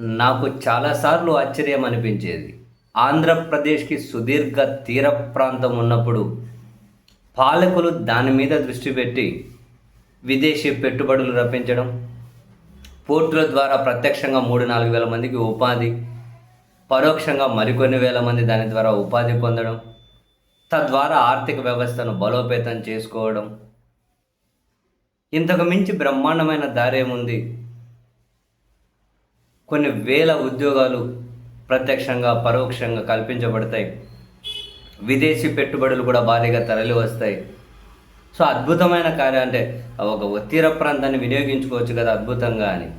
నాకు చాలాసార్లు ఆశ్చర్యం అనిపించేది. ఆంధ్రప్రదేశ్కి సుదీర్ఘ తీర ప్రాంతం ఉన్నప్పుడు పాలకులు దాని మీద దృష్టి పెట్టి విదేశీ పెట్టుబడులు రప్పించడం పోర్టుల ద్వారా ప్రత్యక్షంగా మూడు నాలుగు వేల మందికి ఉపాధి పరోక్షంగా మరికొన్ని వేల మంది దాని ద్వారా ఉపాధి పొందడం తద్వారా ఆర్థిక వ్యవస్థను బలోపేతం చేసుకోవడం. ఇంతకు మించి బ్రహ్మాండమైన దారేముంది కొన్ని వేల ఉద్యోగాలు ప్రత్యక్షంగా పరోక్షంగా కల్పించబడతాయి. విదేశీ పెట్టుబడులు కూడా భారీగా తరలి వస్తాయి. సో అద్భుతమైన కార్యం. అంటే ఒక తీర ప్రాంతాన్ని వినియోగించుకోవచ్చు కదా అద్భుతంగా అని.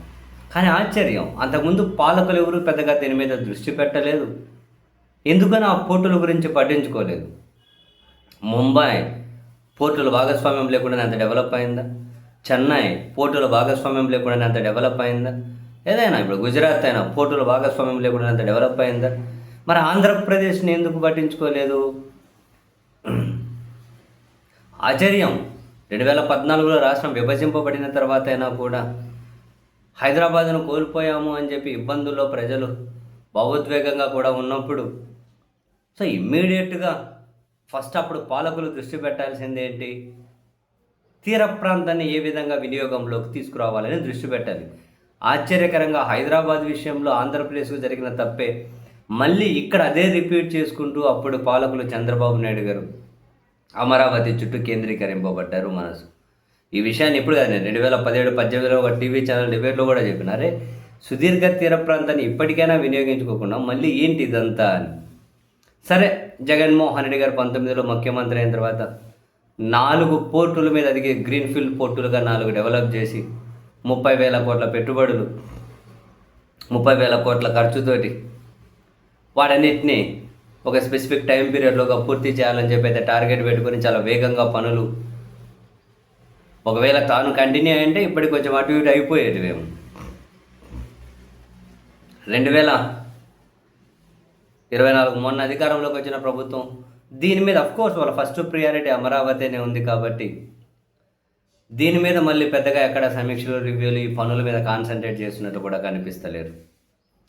కానీ ఆశ్చర్యం. అంతకుముందు పాలకులు ఎవరు పెద్దగా దీని మీద దృష్టి పెట్టలేదు. ఎందుకని ఆ పోర్టుల గురించి పట్టించుకోలేదు? ముంబై పోర్టుల భాగస్వామ్యం లేకుండా అంత డెవలప్ అయిందా? చెన్నై పోర్టుల భాగస్వామ్యం లేకుండా అంత డెవలప్ అయిందా? ఏదైనా ఇప్పుడు గుజరాత్ అయినా పోర్టుల భాగస్వామ్యం లేకుండా అంత డెవలప్ అయిందా? మరి ఆంధ్రప్రదేశ్ని ఎందుకు పట్టించుకోలేదు? ఆశ్చర్యం. రెండు వేల పద్నాలుగులో రాష్ట్రం విభజింపబడిన తర్వాత అయినా కూడా హైదరాబాద్ను కోల్పోయాము అని చెప్పి ఇబ్బందుల్లో ప్రజలు భావోద్వేగంగా కూడా ఉన్నప్పుడు సో ఇమ్మీడియట్గా ఫస్ట్ అప్పుడు పాలకులు దృష్టి పెట్టాల్సింది ఏంటి? తీర ప్రాంతాన్ని ఏ విధంగా వినియోగంలోకి తీసుకురావాలని దృష్టి పెట్టాలి. ఆశ్చర్యకరంగా హైదరాబాద్ విషయంలో ఆంధ్రప్రదేశ్కు జరిగిన తప్పే. మళ్ళీ ఇక్కడ అదే రిపీట్ చేసుకుంటూ అప్పుడు పాలకులు చంద్రబాబు నాయుడు గారు అమరావతి చుట్టూ కేంద్రీకరింపబడ్డారు మనసు. ఈ విషయాన్ని ఇప్పుడు కాదు నేను రెండు వేల పదిహేడు పద్దెనిమిదిలో ఒక టీవీ ఛానల్ డిబేట్లో కూడా చెప్పినారే సుదీర్ఘ తీర ప్రాంతాన్ని ఇప్పటికైనా వినియోగించుకోకుండా మళ్ళీ ఏంటి ఇదంతా అని. సరే జగన్మోహన్ రెడ్డి గారు పంతొమ్మిదిలో ముఖ్యమంత్రి అయిన తర్వాత నాలుగు పోర్టుల మీద అదిగే గ్రీన్ఫీల్డ్ పోర్టులుగా నాలుగు డెవలప్ చేసి ముప్పై వేల కోట్ల పెట్టుబడులు ముప్పై వేల కోట్ల ఖర్చుతోటి వాటన్నిటినీ ఒక స్పెసిఫిక్ టైం పీరియడ్లోగా పూర్తి చేయాలని చెప్పి అయితే టార్గెట్ పెట్టుకొని చాలా వేగంగా పనులు. ఒకవేళ తాను కంటిన్యూ అయ్యంటే ఇప్పటికి కొంచెం అటు ఇటు అయిపోయేది మేము. రెండు వేల ఇరవై నాలుగు మొన్న అధికారంలోకి వచ్చిన ప్రభుత్వం దీని మీద కోర్స్ వాళ్ళ ఫస్ట్ ప్రియారిటీ అమరావతినే ఉంది కాబట్టి దీని మీద మళ్ళీ పెద్దగా ఎక్కడ సమీక్షలు రివ్యూలు ఈ పనుల మీద కాన్సన్ట్రేట్ చేస్తున్నట్టు కూడా కనిపిస్తలేరు.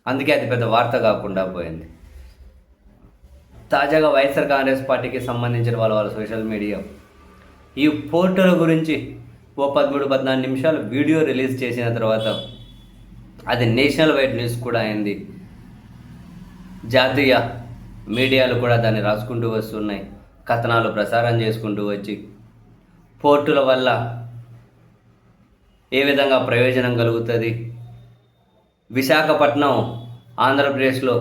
అందుకే అది పెద్ద వార్త కాకుండా పోయింది. తాజాగా వైఎస్ఆర్ కాంగ్రెస్ పార్టీకి సంబంధించిన వాళ్ళ వాళ్ళ సోషల్ మీడియా ఈ పోర్టుల గురించి ఓ పదమూడు పద్నాలుగు నిమిషాలు వీడియో రిలీజ్ చేసిన తర్వాత అది నేషనల్ వైడ్ న్యూస్ కూడా అయింది. జాతీయ మీడియాలు కూడా దాన్ని రాసుకుంటూ వస్తున్నాయి. కథనాలు ప్రసారం చేసుకుంటూ వచ్చి పోర్టుల వల్ల ఏ విధంగా ప్రయోజనం కలుగుతుంది? విశాఖపట్నం ఆంధ్రప్రదేశ్లో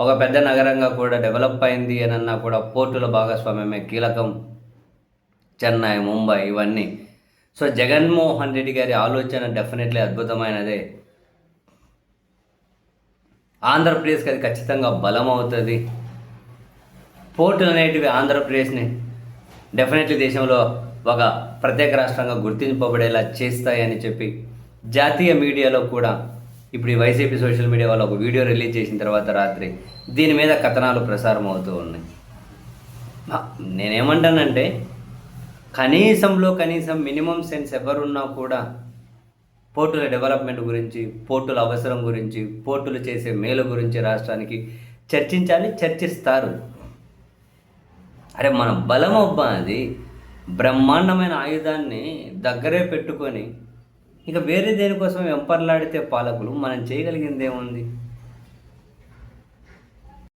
ఒక పెద్ద నగరంగా కూడా డెవలప్ అయింది అని అన్నా కూడా పోర్టుల భాగస్వామ్యమే కీలకం. చెన్నై ముంబై ఇవన్నీ. సో జగన్మోహన్ రెడ్డి గారి ఆలోచన డెఫినెట్లీ అద్భుతమైనదే. ఆంధ్రప్రదేశ్కి అది ఖచ్చితంగా బలం అవుతుంది పోర్టులు అనేటివి ఆంధ్రప్రదేశ్ని డెఫినెట్లీ దేశంలో ఒక ప్రత్యేక రాష్ట్రంగా గుర్తింపబడేలా చేస్తాయని చెప్పి జాతీయ మీడియాలో కూడా ఇప్పుడు ఈ వైసీపీ సోషల్ మీడియా వాళ్ళు ఒక వీడియో రిలీజ్ చేసిన తర్వాత రాత్రి దీని మీద కథనాలు ప్రసారం అవుతూ ఉన్నాయి. నేనేమంటానంటే కనీసంలో కనీసం మినిమం సెన్స్ ఎవరున్నా కూడా పోర్టుల డెవలప్మెంట్ గురించి పోర్టుల అవసరం గురించి పోర్టులు చేసే మేలు గురించి రాష్ట్రానికి చర్చించాలి చర్చిస్తారు. అరే మన బలం అబ్బా అది. బ్రహ్మాండమైన ఆయుధాన్ని దగ్గరే పెట్టుకొని ఇక వేరే దేనికోసం వెంపర్లాడితే పాలకులు మనం చేయగలిగింది ఏముంది